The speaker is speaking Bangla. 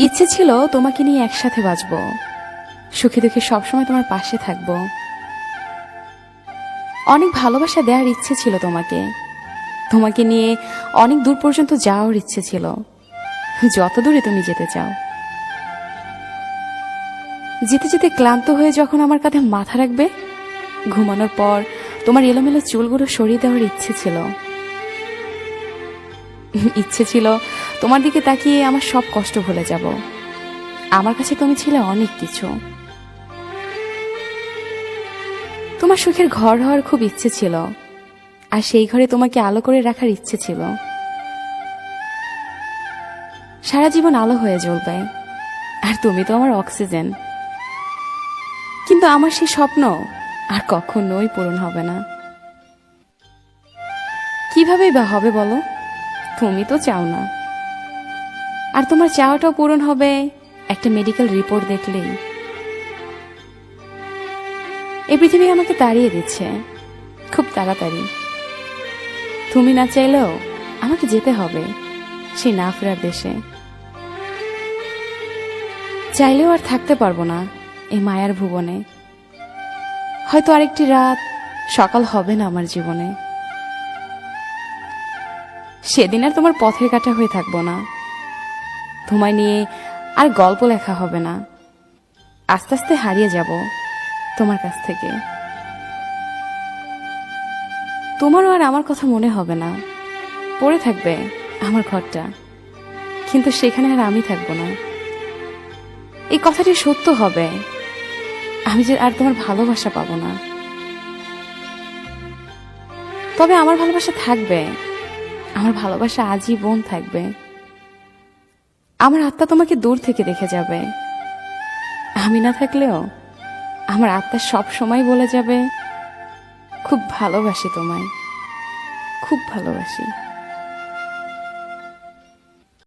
ইচ্ছে ছিল তোমাকে নিয়ে একসাথে বাঁচবো। সুখে দুঃখে সবসময় তোমার পাশে থাকব। অনেক ভালোবাসা দেওয়ার ইচ্ছে ছিল তোমাকে। তোমাকে নিয়ে অনেক দূর পর্যন্ত যাওয়ার ইচ্ছে ছিল। যত দূরে তুমি যেতে চাও। যেতে যেতে ক্লান্ত হয়ে যখন আমার কাঁধে মাথা রাখবে, ঘুমানোর পর তোমার এলোমেলো চুলগুলো সরিয়ে দেওয়ার ইচ্ছে ছিল। ইচ্ছে ছিল তোমার দিকে তাকিয়ে আমার সব কষ্ট ভুলে যাব। আমার কাছে তুমি ছিলে অনেক কিছু। তোমার সুখের ঘর হওয়ার খুব ইচ্ছে ছিল, আর সেই ঘরে তোমাকে আলো করে রাখার ইচ্ছে ছিল। সারা জীবন আলো হয়ে জ্বলবে, আর তুমি তো আমার অক্সিজেন। কিন্তু আমার সেই স্বপ্ন আর কখনোই পূরণ হবে না। কিভাবেই বা হবে বলো? তুমি তো চাও না। আর তোমার চাওয়াটাও পূরণ হবে। একটা মেডিকেল রিপোর্ট দেখলেই। এই পৃথিবী আমাকে তাড়িয়ে দিচ্ছে। খুব তাড়াতাড়ি। তুমি না চাইলেও আমাকে যেতে হবে সেই না ফেরার দেশে। চাইলেও আর থাকতে পারব না এই মায়ার ভুবনে। হয়তো আরেকটি রাত, সকাল হবে না আমার জীবনে। সেদিন আর তোমার পথের কাটা হয়ে থাকব না। তোমায় নিয়ে আর গল্প লেখা হবে না। আস্তে আস্তে হারিয়ে যাব তোমার কাছ থেকে। তোমারও আর আমার কথা মনে হবে না। পড়ে থাকবে আমার ঘরটা। কিন্তু সেখানে আর আমি থাকব না। এই কথাটি সত্য হবে। আমি যে আর তোমার ভালোবাসা পাবো না। তবে আমার ভালোবাসা থাকবে। আমার ভালোবাসা আজীবন থাকবে। আমার আত্মা তোমাকে দূর থেকে দেখে যাবে। আমি না থাকলেও আমার আত্মা সব সময় বলে যাবে, খুব ভালোবাসি তোমায়, খুব ভালোবাসি।